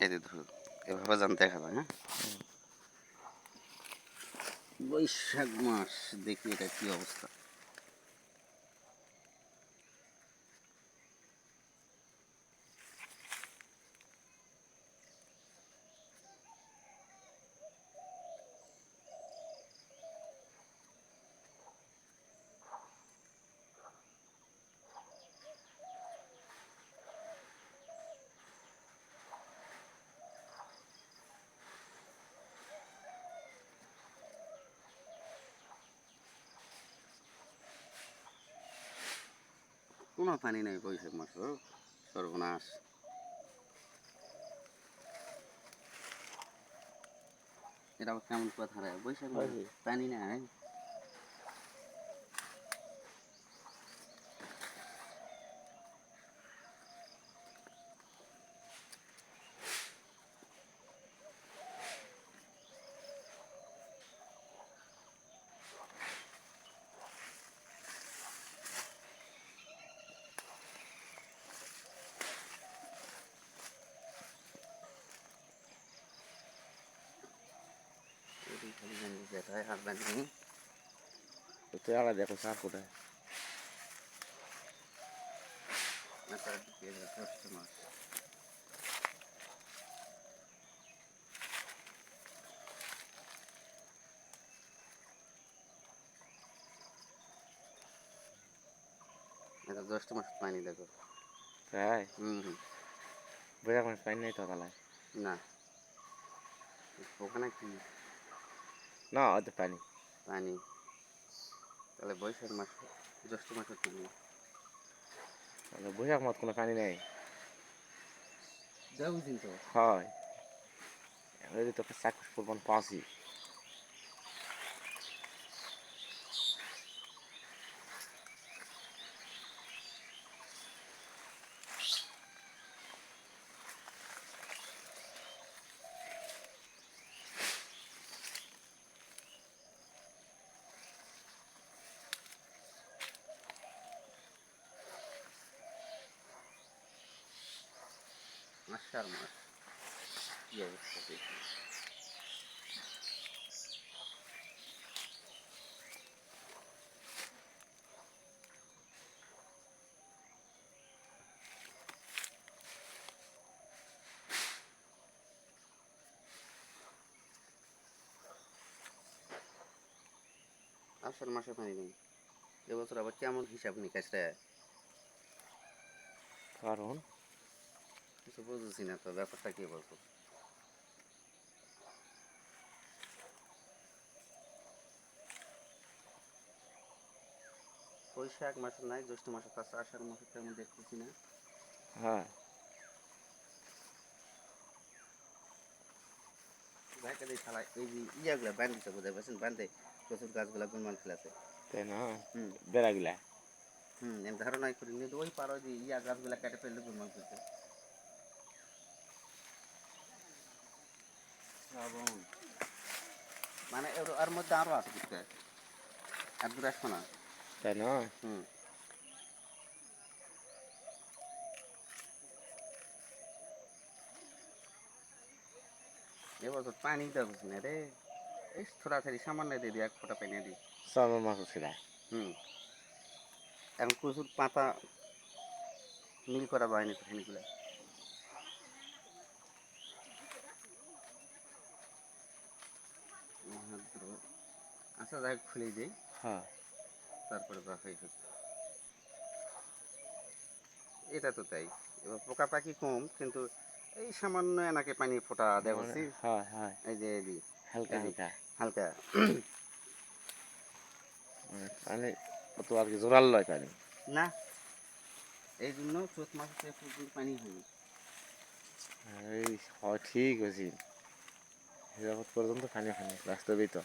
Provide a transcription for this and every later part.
এই যে ধরো এভাবে জানতে যায় হ্যাঁ? বৈশাখ মাস দেখি এটা কি অবস্থা। কোনো পানি নাই বৈশাখ মাস সর্বনাশ। এটা কেমন কথা রে? বৈশাখ। পানি নাই এটাই হয় আর নেই। তুই আলাদা দেখো সার কোথায় মাথার এটা জ্যৈষ্ঠ মাস পানি দেখো তাই? হুম বৈশাখ মাস পাই নাই তো না। ওখানে কি? না অত পানি। পানি। তাহলে বৈশাখ মাস জ্যৈষ্ঠ মাসে পানি তাহলে বৈশাখ মাস কোনো পানি নেই। যাও বুঝিন তো হয় তোকে চাক্ষুষ পরিমাণ পাঁচই। আষাঢ় মাস কি অবস্থা দেখি আষাঢ় মাসে পানি নেই। এবছর আবার কেমন হিসাব নিকাশ রে? কারণ কিছু বুঝেছি না তো ব্যাপারটা কি বলতো বৈশাখ মাসে নাই জ্যৈষ্ঠ মাসে তার আষাঢ় মাসে তেমন দেখতেছি না। হ্যাঁ। ভাইকে দিয়ে খেলা এই যে ইয়াগুলা বান্ধিছে বোঝাই পারছেন? বান্ধে প্রচুর গাছগুলা গুনমান ফেলাছে। তাই না? হুম। বেড়াগুলা? হুম ধারণাই করি কিন্তু ওই পারো যে ইয়া গাছগুলা কেটে ফেললে গুনমান ফেলছে মানে এর আর মধ্যে আরও আছে কিছু? আর দূর আসব না? তাই না? হুম। এবছর পানি দেখছি না রে। এই থোড়া থাড়ি সামান্য দিয়ে দিই এক ফোঁটা পানি দিই। ছিল হুম। এখন প্রচুর পাতা মিল করা যায়নি আচ্ছা যাই খুলে দিই। হ্যাঁ। তারপরে গেছে এটা তো তাই। এবার পোকা পাখি কম কিন্তু এই সামান্য এনাকে পানি ফোটা দেখছি হয় হয়। এই যে এই হালকা হালকা। হালকা। মানে পানি অত আর কি জোরাল লয় পানি? না। এই জন্য চোদ্দ মাসে পর্যন্ত পানি এই ঠিক আছে। পর্যন্ত পানি হয়নি বাস্তবেই তো।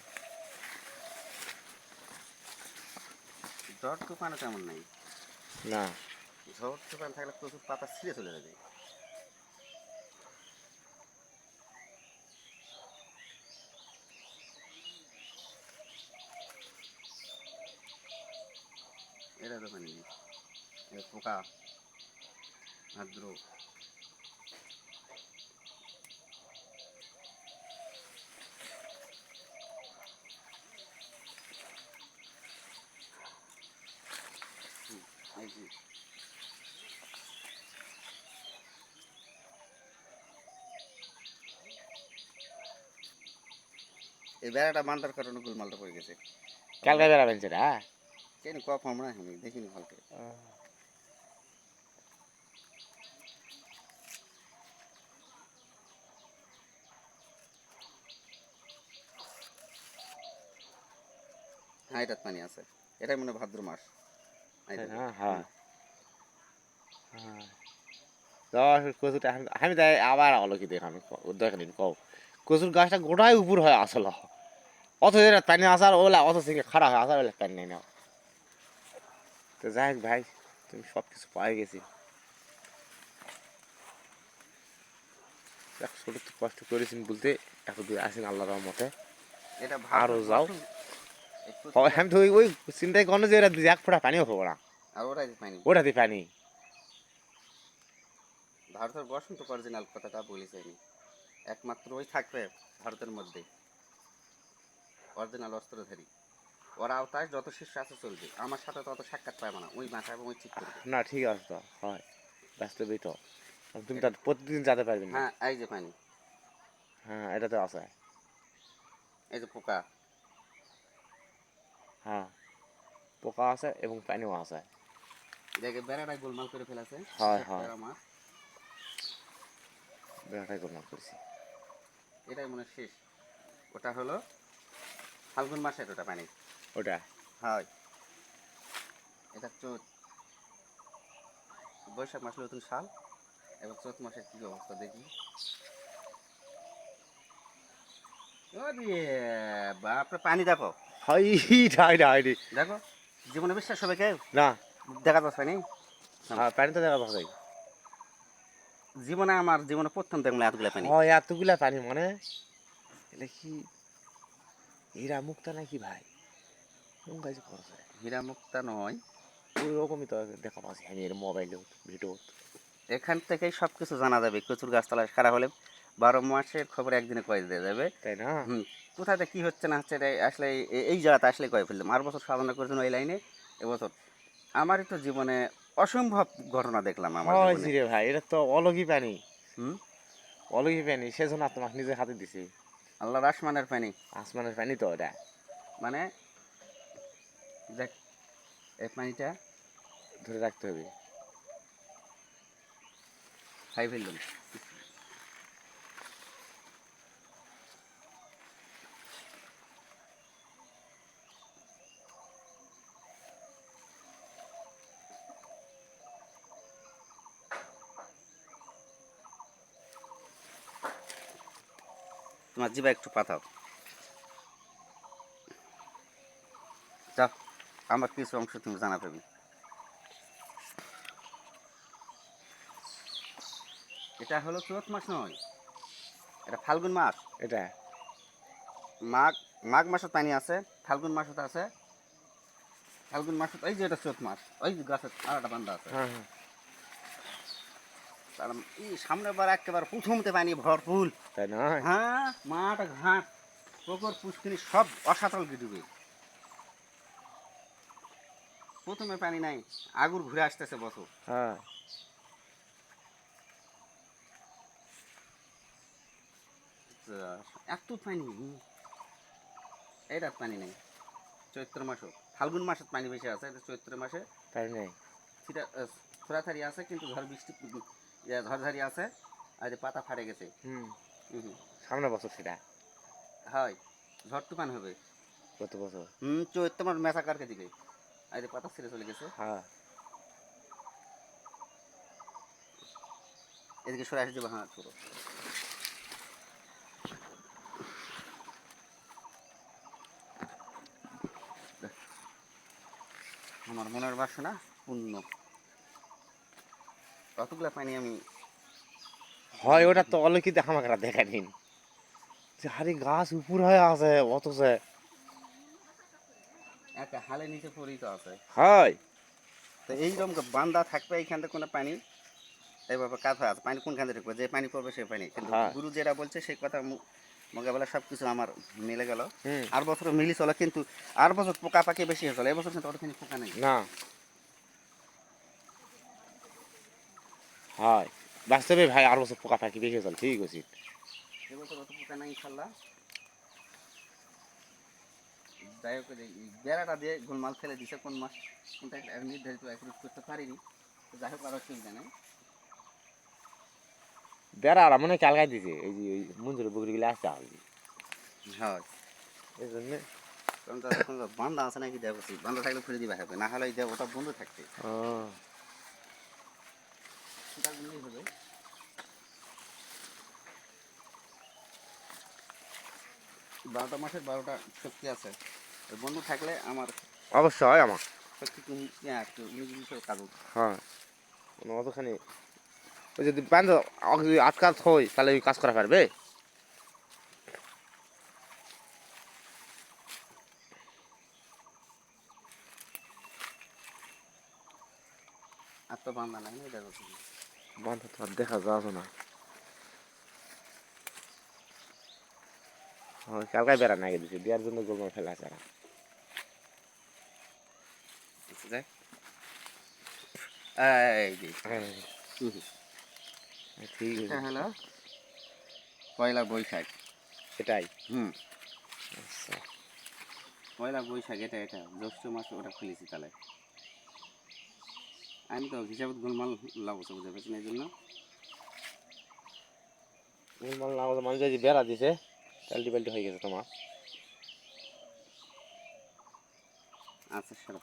ঝড় তুফানও তেমন নাই। না। ঝড় তুফান থাকলে প্রচুর পাতা ছিঁড়ে চলে যাবে। এটা এটা পোকা আদ্র এই বেড়াটা বান্ধার কারণে গোলমালটা পড়ে গেছে। কালকে বেড়াবেন সেটা কেন কফ আমরা আমি দেখিনি ভালকে হ্যাঁ এটার পানি আছে। এটাই মনে ভাদ্র মাস। হ্যাঁ হ্যাঁ। হ্যাঁ। কচুটা আমি তাই আবার আলো কি দেখ আমি দেখেন কও। কচুর গাছটা গোটাই উপর হয় আসল। অত যেটা পানি আসার ওলা অত থেকে খারাপ হয় আসার ওলা পানি নেই না তো যাই হোক ভাই তুমি সব কিছু পাই গেছি। ছোট তো কষ্ট করেছেন বলতে এত দূর আসেন আল্লাহ রহমতে। আরও যাও। আমি তো ওই চিন্তাই করো যে এক ফোঁটা পানিও খাব না। ওটাতে পানি। ভারতের বসন্ত অরিজিনাল কথাটা বলেছি একমাত্র ওই থাকবে ভারতের মধ্যে। অরিজিনাল অস্ত্রধারী। ওরা আওতায় যত শিষ্য আছে চলবে। আমার সাথে তত সাক্ষাৎ পাবে না। ওই মাথা এবং ওই ঠিক করবে। না ঠিক আছে তো। হয়। বাস্তবেই তো। তুমি তো আর প্রতিদিন যেতে পারবে না। হ্যাঁ এই যে পানি। হ্যাঁ এটা তো আছে। এই যে পোকা। হ্যাঁ। পোকা আছে এবং পানিও আছে। দেখে বেড়াটাই গোলমাল করে ফেলেছে। হয়, হয়। মাছ। বেড়াটাই গোলমাল করছি। এটাই মনে শেষ। ওটা হলো ফাল্গুন মাসের ওটা পানি। ওটা? হয়। এটা চোদ্দ বৈশাখ মাসে নতুন সাল। এবং চৈত মাসের কি অবস্থা দেখি। বাপরে পানি দেখো। হাই দেখো জীবনে বিশ্বাস হবে কেউ? না। দেখা যাচ্ছে পানি হ্যাঁ পানি তো দেখা পাচ্ছে জীবনে আমার জীবনে প্রথম দেখলাম এতগুলা পানি। এতগুলা পানি মানে? এটা কি হীরা মুক্তা নাকি ভাই? কোন কাজ করছে হীরা মুক্তা নয়। ওই রকমই তো দেখা পাচ্ছি আমি এর মোবাইলে ভিডিও এখান থেকেই সব কিছু জানা যাবে কচুর গাছতলা সারা হলে বারো মাসের খবর একদিনে কয়ে দেওয়া যাবে। তাই না? কোথাতে কি হচ্ছে না হচ্ছে এটা আসলে এই- জায়গাতে আসলে কয়ে ফেললাম। আর বছর সাধনা করেছেন ওই লাইনে এবছর আমারই তো জীবনে অসম্ভব ঘটনা দেখলাম আমার। ভাই এটা তো অলগি পানি হুম? অলগি পানি সেজন্য তোমাকে নিজের হাতে দিছি। আল্লাহর আসমানের পানি। আসমানের পানি তো ওটা। মানে দেখ এই পানিটা ধরে রাখতে হবে। খাই ফেললাম তোমার জিবা একটু পাতাও। যাও আমার কিছু অংশ তুমি জানা পাবি। এটা হলো চৈত মাস নয় এটা ফাল্গুন মাস। এটা। মাঘ মাঘ মাসত পানি আছে ফাল্গুন মাসত আছে ফাল্গুন মাসত এই যে এটা চৈত মাস ওই যে গাছের আর একটা বান্ধা আছে। হ্যাঁ হ্যাঁ। সামনে বার একেবারে প্রথমতে পানি ভরপুর। তাই না হ্যাঁ মাঠ ঘাট পুকুর পুষ্কিনি সব অসাতল ডুবে। প্রথমে পানি নাই আগুর ঘুরে আসতেছে বছর। হ্যাঁ। এত পানি। এটা পানি নেই চৈত্র মাসও। ফাল্গুন মাসে পানি বেশি আছে এটা চৈত্র মাসে তাই নেই? সেটা থোড়াথাড়ি আছে কিন্তু ঝড় বৃষ্টি ইয়ে, আছে আর যে পাতা ফাটে গেছে। হুম। সামনে বছর সেটা? হয়। ঝড় তুফান হবে। কত বছর? হুম চৈত্র মাস মেসা কারকে দিকে আর যে পাতা ছিঁড়ে চলে গেছে। হ্যাঁ। এদিকে সরে আসে যাব হ্যাঁ পুরো আমার মনের বাসনা পূর্ণ। কতগুলো পানি আমি হয় ওটা তো দেখা নিন হারি গাছ উপর হয়ে আছে অথচ। একটা হালে নিচে আছে। হয়। তো এইরকম বান্দা থাকবে কোনো পানি এইভাবে কাঁথা আছে। পানি কোনখান থেকে ঢুকবে? যে পানি পড়বে সেই পানি। কিন্তু হ্যাঁ। গুরু যেটা বলছে সেই কথা মোকাবেলা সব কিছু আমার মিলে গেল। আর বছর মিলি চলে কিন্তু আর বছর পোকা পাখি বেশি হয়ে চলে। এবছর কিন্তু অতখানি পোকা নেই। না। হয়। বাস্তবে ভাই আর বছর পোকা পাখি বেশি চল ঠিক আছে এবছর অত পোকা নাই ইনশাল্লাহ। যাই হোক বেড়াটা দিয়ে গোলমাল ফেলে দিছে কোন মাস কোনটা নির্ধারিত অ্যাকুরেট করতে পারিনি। যাই হোক আরও চিন্তা নেই। বেড়া আর মনে হয় কালকায় দিছে এই যে ওই মঞ্জুরের বকরিগুলো আসছে আর কি। হয়। এই জন্য। কারণ তার এখন বান্ধা আছে নাকি দেবো বান্ধা থাকলে খুলে দিবা হবে। না হলে ওটা বন্ধ থাকতে হবে বারোটা মাসের বারোটা শক্তি আছে। বন্ধু থাকলে আমার অবশ্যই আমার। শক্তি। হ্যাঁ মানে অতখানি ওই যদি বান্ধ যদি আটকাত হয় তাহলে ওই কাজ করা পারবে? আর তো বান্ধা নাই না তো আর দেখা না। কালকায় বেড়া নাগে বিয়ার জন্য গোলমাল ফেলা আছে হ্যাঁ। ঠিক আছে। পয়লা বৈশাখ। এটাই। হুম। আচ্ছা। পয়লা বৈশাখ এটা এটা জ্যৈষ্ঠ মাসে ওটা খুলেছি তাহলে। আমি তো হিসাবে গোলমাল লাগছে বুঝতে পারছেন এই জন্য গোলমাল না হলে মানুষ যে বেড়া দিছে পাল্টি পাল্টি হয়ে গেছে তোমার। আচ্ছা সর।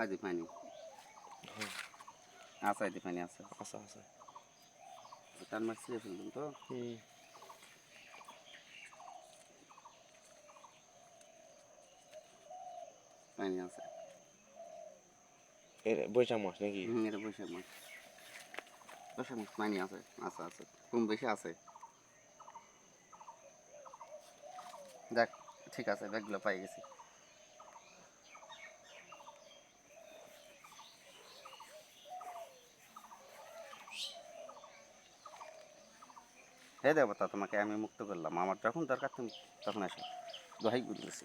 আদি পানি। আচ্ছা আদি পানি আছে আচ্ছা আচ্ছা। তার মাছ ছিঁড়ে ফেললাম তো। হুম। পানি আছে এর বৈশাখ মাস নাকি? হুম এটা বৈশাখ মাছ বৈশাখ পানি আছে আচ্ছা আছে। কম বেশি আছে। দেখ ঠিক আছে ব্যাগগুলো পাই গেছি। হে দেবতা তোমাকে আমি মুক্ত করলাম। আমার যখন দরকার তুমি তখন আসো দোহাই করতেছি